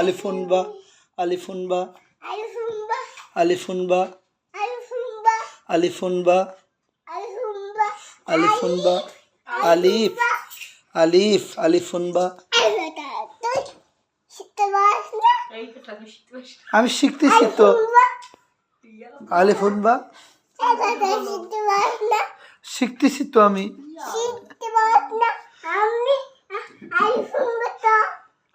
আলিফুন বা আলিফুন বা আলিফুন বা আলিফুন বা আলিফুন বা আলিফ আলিফ আলিফুন বা আমি শিখতেছি তো আলিফুন বা শিখতেছি তো আমি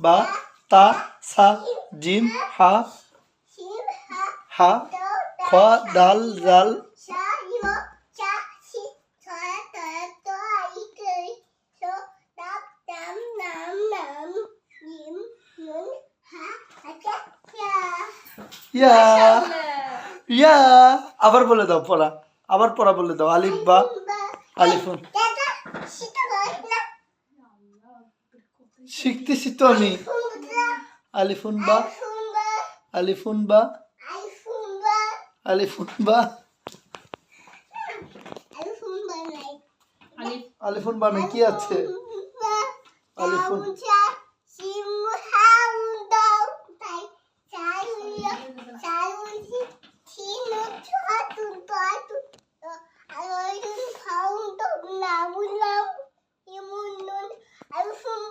বা তা সা জিম হা হা খ ডাল জাল। ইয়া। ইয়া। আবার বলে দাও পড়া। আবার পড়া বলে দাও। আলিফ বা আলিফ শিখতেছি তো আমি। আলিফুন বা। আলিফুন বা। আলিফুন বা। আলিফুন বা কি আছে? আলিফুন